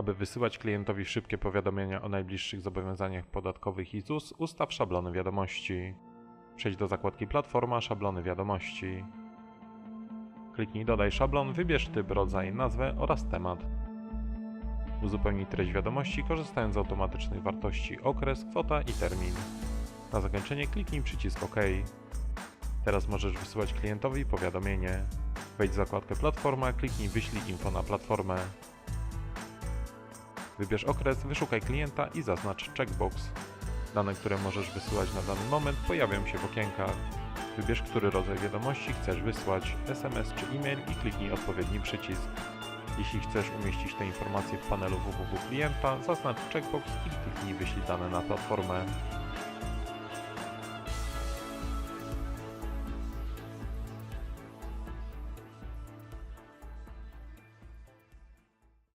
Aby wysyłać klientowi szybkie powiadomienia o najbliższych zobowiązaniach podatkowych i ZUS, ustaw szablony wiadomości. Przejdź do zakładki Platforma, szablony wiadomości. Kliknij Dodaj szablon, wybierz typ, rodzaj, nazwę oraz temat. Uzupełnij treść wiadomości korzystając z automatycznych wartości okres, kwota i termin. Na zakończenie kliknij przycisk OK. Teraz możesz wysyłać klientowi powiadomienie. Wejdź w zakładkę Platforma, kliknij Wyślij info na platformę. Wybierz okres, wyszukaj klienta i zaznacz checkbox. Dane, które możesz wysyłać na dany moment pojawią się w okienkach. Wybierz, który rodzaj wiadomości chcesz wysłać, SMS czy e-mail i kliknij odpowiedni przycisk. Jeśli chcesz umieścić te informacje w panelu www klienta, zaznacz checkbox i kliknij wyślij dane na platformę.